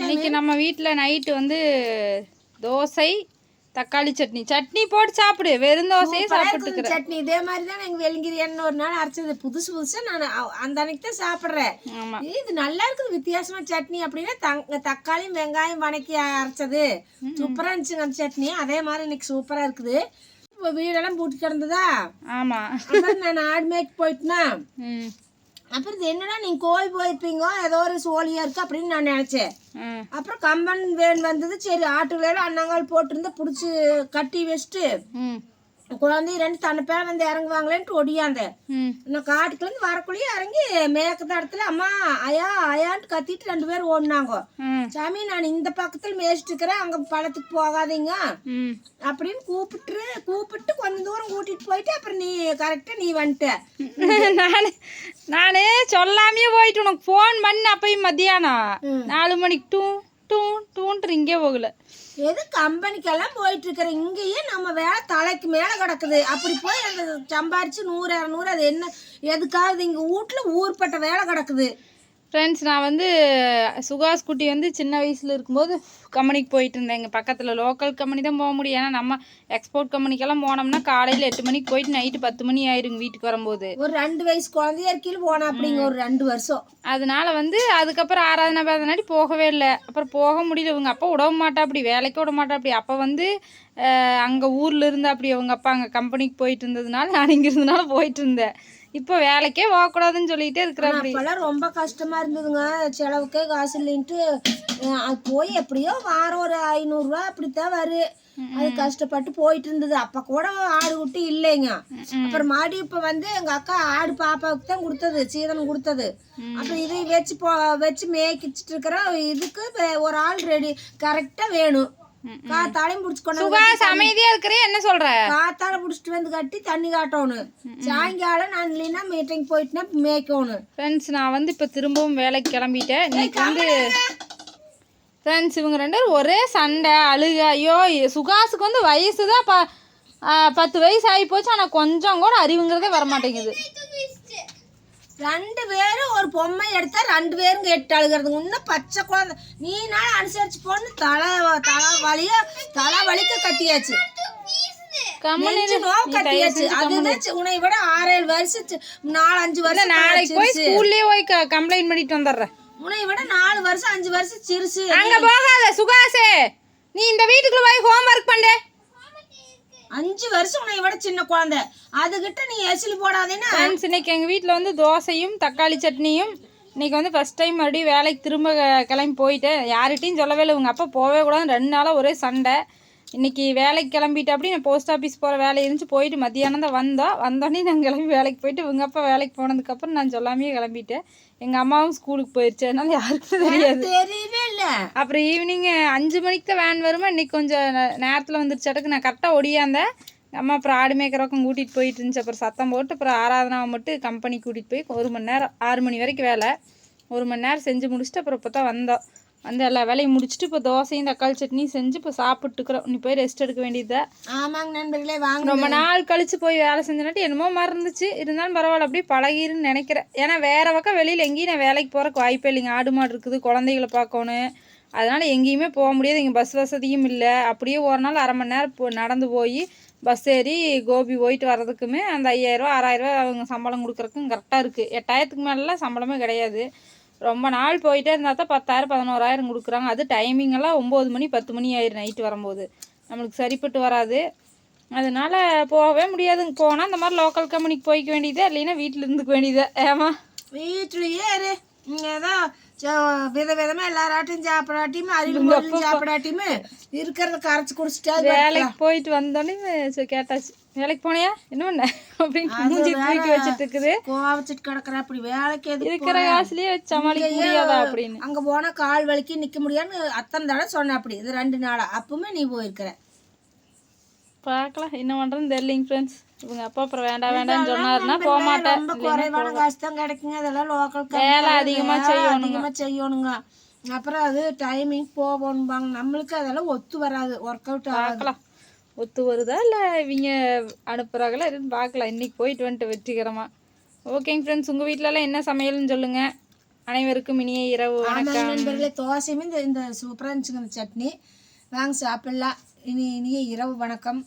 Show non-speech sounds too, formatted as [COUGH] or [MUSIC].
இன்னைக்கு நம்ம வீட்டில் நைட்டு வந்து தோசை தக்காளி சட்னி. சட்னி போட்டு சாப்பிடு வெறும் தோசையே சாப்பிட்டுக்கிற. சட்னி. இதே மாதிரி தான் எங்கள் வெளுங்கிரி எண்ணெய் ஒரு நாள் அரைச்சது. புதுசு புதுசாக நான் அந்த அன்னைக்கு தான் சாப்பிட்றேன். இது நல்லா இருக்குது. வித்தியாசமா சட்னி அப்படின்னா தங்க தக்காளியும் வெங்காயம் வணக்கி அரைச்சது. சூப்பரா இருந்துச்சுங்க அந்த சட்னி. அதே மாதிரி இன்னைக்கு சூப்பரா இருக்குது. இப்போ வீடெல்லாம் பூட்டி கிடந்ததா? ஆமா. நான் ஆடு மேய்க்கு போயிட்டுனா? அப்புறம் இது என்னடா நீங்க கோயில் போயிருப்பீங்க? ஏதோ ஒரு சோழியா இருக்கு அப்படின்னு நான் நினைச்சேன். அப்புறம் கம்பன் வேன் வந்தது சரி ஆட்டுல அண்ணங்கால் போட்டிருந்து பிடிச்சி கட்டி வச்சுட்டு ம் குழந்தை ரெண்டு தன்னை பேர் வந்து இறங்குவாங்களேன்ட்டு ஒடியாந்தேன் ம். நான் காட்டுக்குலேருந்து வரக்குள்ளேயே இறங்கி மேற்கத்த இடத்துல அம்மா ஐயா ஐயான்ட்டு கத்திட்டு ரெண்டு பேரும் ஓடினாங்க. சாமி நான் இந்த பக்கத்தில் மேய்ச்சிட்டு இருக்கிறேன் அங்கே பழத்துக்கு போகாதீங்க. அப்படின்னு கூப்பிட்டு கூப்பிட்டு கொஞ்ச தூரம் கூட்டிட்டு போயிட்டு அப்புறம் நீ கரெக்டாக நீ வந்துட்ட. [LAUGHS] நான் நான் சொல்லாமையே போயிட்டு உனக்கு ஃபோன் பண்ண அப்பயும் மத்தியானம். நாலு மணிக்கு டூ டூ டூன்ட்டு இங்கே போகல. எது கம்பெனிக்கெல்லாம் போயிட்டு இருக்கிற இங்கேயே நம்ம வேலை தலைக்கு மேலே கிடக்குது. அப்படி போய் அந்த சம்பாரிச்சு நூறு இரநூறு அது என்ன? எதுக்காவது இங்கே வீட்டில் ஊர்பட்ட வேலை கிடக்குது. ஃப்ரெண்ட்ஸ் நான் வந்து சுகாஸ் குட்டி வந்து சின்ன வயசில் இருக்கும்போது கம்பெனிக்கு போயிட்டு இருந்தேன். எங்கள் பக்கத்தில் லோக்கல் கம்பெனி தான் போக முடியும். ஏன்னா நம்ம எக்ஸ்போர்ட் கம்பெனிக்கெல்லாம் போனோம்னா காலையில் எட்டு மணிக்கு போயிட்டு நைட்டு பத்து மணி ஆயிருங்க வீட்டுக்கு வரும்போது. ஒரு ரெண்டு வயசு குழந்தையா இருக்கையில் போனா அப்படிங்க ஒரு ரெண்டு வருஷம். அதனால வந்து அதுக்கப்புறம் ஆராதனை பாதனாடி போகவே இல்லை. அப்புறம் போக முடியல. இவங்க அப்பா விடவும் மாட்டா அப்படி வேலைக்கு விட மாட்டா அப்படி அப்போ வந்து அங்கே ஊரில் இருந்து அப்படி அவங்க அப்பா அங்கே கம்பெனிக்கு போயிட்டு இருந்ததுனால நான் இங்கே இருந்ததுனால போயிட்டு இருந்தேன். இப்போ வேலைக்கே போகக்கூடாதுன்னு சொல்லிட்டே இருக்கிற அப்படி அப்பெல்லாம் ரொம்ப கஷ்டமா இருந்ததுங்க. செலவுக்கே காசு இல்லைன்ட்டு போய் எப்படியோ வாரம் ஒரு ஐநூறுரூவா அப்படித்தான் வரு. அது கஷ்டப்பட்டு போயிட்டு இருந்தது. அப்ப கூட ஆடு குட்டி இல்லைங்க. அப்புறம் மாடி இப்ப வந்து எங்க அக்கா ஆடு பாப்பாவுக்கு தான் கொடுத்தது சீதனம் கொடுத்தது. அப்புறம் இதை வச்சு போ வச்சு மேய்க்கிச்சிட்டு இருக்கிறோம். இதுக்கு ஒரு ஆள் ரெடி கரெக்டா வேணும். காத்தாலையும் பிடிச்சி கொண்டு அமைதியாக இருக்கிறே என்ன சொல்கிற காத்தால பிடிச்சிட்டு வந்து கட்டி தண்ணி காட்டணும் சாயங்காலம் நான் இல்லைன்னா மீட்டிங் போயிட்டுனா மேய்க்கணும் ஃப்ரெண்ட்ஸ் நான் வந்து இப்போ திரும்பவும் வேலைக்கு கிளம்பிட்டேன். இன்னைக்கு வந்து ஃப்ரெண்ட்ஸ் இவங்க ரெண்டு ஒரே சண்டை அழுக. ஐயோ சுகாஸுக்கு வந்து வயசு தான் ப பத்து வயசு ஆகி போச்சு ஆனால் கொஞ்சம் கூட அறிவுங்கிறதே வர மாட்டேங்குது ரெண்டு பேரும் ஒரு பொம்மை எடுத்தா ரெண்டு பேரும் கேட்டு அழுகிறது இன்னும் பச்சை குழந்தை. நீ நாள் அனுசரிச்சு போன்னு தலை தலை வலியா தலை வலிக்க கம்மனு நெஞ்சு நோவு கத்தியாச்சு அதுதான் உன்னை விட ஆறேழு வருஷம் நாலு அஞ்சு வருஷம் நாளைக்கு போய். ஸ்கூல்லேயே போய் கம்ப்ளைண்ட் பண்ணிட்டு வந்துடுறேன். உன்னை விட நாலு வருஷம் அஞ்சு வருஷம் சிறுசு. அங்கே போகாத சுகாஸே நீ இந்த வீட்டுக்குள்ள போய் ஹோம்ஒர்க் பண்ணு அஞ்சு வருஷம் உன்னை விட சின்ன குழந்தை. அதுகிட்ட நீ எசிலி போடாதேன்னா ஃப்ரெண்ட்ஸ் இன்னைக்கு எங்கள் வீட்டில் வந்து தோசையும் தக்காளி சட்னியும் இன்னைக்கு வந்து ஃபஸ்ட் டைம் மறுபடியும் வேலைக்கு திரும்ப க- கிளம்பி போயிட்டேன். யார்கிட்டையும் சொல்லவே இல்லை. உங்கள் அப்பா போகவே கூடாது ரெண்டு நாளாக ஒரே சண்டை. இன்னைக்கு வேலைக்கு கிளம்பிட்டு அப்படி நான் போஸ்ட் ஆஃபீஸ் போகிற வேலை இருந்துச்சு. போயிட்டு மத்தியானம் தான் வந்தோம் வந்தோடனே நான் கிளம்பி வேலைக்கு போயிட்டு இவங்க அப்பா வேலைக்கு போனதுக்கப்புறம் நான் சொல்லாமையே கிளம்பிட்டேன். எங்கள் அம்மாவும் ஸ்கூலுக்கு போயிடுச்சு அதனால யாருக்கும் தெரியாது. தெரியவே இல்லை. அப்புறம் ஈவினிங் அஞ்சு மணிக்கு தான் வேன் வருமா? இன்னைக்கு கொஞ்சம் நேரத்தில் வந்துருச்சாட்டுக்கு நான் கரெக்டாக ஒடியாந்தேன். அம்மா அப்புறம் ஆடு மேய்க்கிறவக்கம் கூட்டிகிட்டு போயிட்டு இருந்துச்சு. அப்புறம் சத்தம் போட்டு அப்புறம் ஆராதனாவை மட்டும் கம்பெனி கூட்டிகிட்டு போய் ஒரு மணி நேரம் ஆறு மணி வரைக்கும் வேலை. ஒரு மணி நேரம் செஞ்சு முடிச்சுட்டு அப்புறம் இப்போ தான் வந்தோம். வந்து எல்லா வேலையும் முடிச்சுட்டு இப்போ தோசையும் தக்காளி சட்னியும் செஞ்சு இப்போ சாப்பிட்டுக்கிறோம். நீ போய் ரெஸ்ட் எடுக்க வேண்டியதா ஆமாங்க நண்பர்களே வாங்க. ரொம்ப நாள் கழிச்சு போய் வேலை செஞ்சனாட்டி என்னமோ மறந்துச்சு. இருந்தாலும் பரவாயில்ல அப்படியே பழகிருன்னு நினைக்கிறேன். ஏன்னா வேற பக்கம் வெளியில் எங்கேயும் நான் வேலைக்கு போகிறக்கு வாய்ப்பே இல்லைங்க. ஆடு மாடு இருக்குது குழந்தைகளை பார்க்கணும். அதனால எங்கேயுமே போக முடியாது. இங்கே பஸ் வசதியும் இல்லை. அப்படியே ஒரு நாள் அரை மணி நேரம் நடந்து போய் பஸ் ஏறி கோபி போயிட்டு வர்றதுக்குமே அந்த ஐயாயிரரூவா ஆறாயிரரூவா அவங்க சம்பளம் கொடுக்குறக்கும் கரெக்டாக இருக்குது எட்டாயிரத்துக்கு மேலெலாம் சம்பளமே கிடையாது. ரொம்ப நாள் போயிட்டே இருந்தால் தான் பத்தாயிரம் பதினோராயிரம் கொடுக்குறாங்க. அது டைமிங்கெல்லாம் ஒம்பது மணி பத்து மணி ஆயிரும் நைட்டு வரும்போது. நம்மளுக்கு சரிப்பட்டு வராது. அதனால் போகவே முடியாதுங்க. போனால் இந்த மாதிரி லோக்கல் கம்பெனிக்கு போய்க்க வேண்டியதே இல்லைன்னா வீட்டில் இருந்துக்க வேண்டியதே. ஏமா வீட்லயே இரு. இங்கே தான் ச- வித விதமா எல்லாராட்டையும் சாப்பிடாட்டியும் அறிவு சாப்பிடாட்டியுமே இருக்கிறத கரைச்சு குடிச்சிட்டா வேலைக்கு போயிட்டு வந்தோடனே கேட்டாச்சு வேலைக்கு போனியா? என்ன பண்ண? அப்படின்னு மூஞ்சி தூக்கி வச்சுட்டு இருக்குது கோவச்சிட்டு கிடக்குற அப்படி வேலைக்கு எதுக்கு இருக்கிற காசுலயே சமாளிக்க முடியாதா அப்படின்னு. அங்க போனா கால் வலிக்கு நிக்க முடியாதுன்னு அத்தனை தடவை சொன்னேன் அப்படி. இது ரெண்டு நாளா. அப்பவுமே நீ போயிருக்கிற. பார்க்கலாம் என்ன பண்ணுறதுன்னு தெரியலிங்க ஃப்ரெண்ட்ஸ் இவங்க அப்பா அப்புறம் வேண்டாம் வேண்டாம்னு சொன்னாருன்னா போக மாட்டேன். ரொம்ப குறைவான காசு தான் கிடைக்குங்க. அதெல்லாம் லோக்கல் வேலை அதிகமா செய்யணுங்க. அதிகமா செய்யணுங்க. அப்புறம் அது டைமிங் போகணும்பாங்க நம்மளுக்கு அதெல்லாம் ஒத்து வராது. ஒர்க் அவுட் பார்க்கலாம். ஒத்து வருதா? இல்லை இவங்க அனுப்புகிறாங்களா எதுன்னு பார்க்கலாம். இன்னைக்கு போயிட்டு வந்துட்டு வெற்றிகரமாக ஓகேங்க ஃப்ரெண்ட்ஸ் உங்கள் வீட்டிலலாம் என்ன சமையல்னு சொல்லுங்கள் அனைவருக்கும் இனிய இரவு வணக்கம். நண்பர்களே தோசையுமே இந்த இந்த சூப்பராக இருந்துச்சுங்க இந்த சட்னி. வாங்க சாப்பிடலாம். இனி இனிய இரவு வணக்கம்.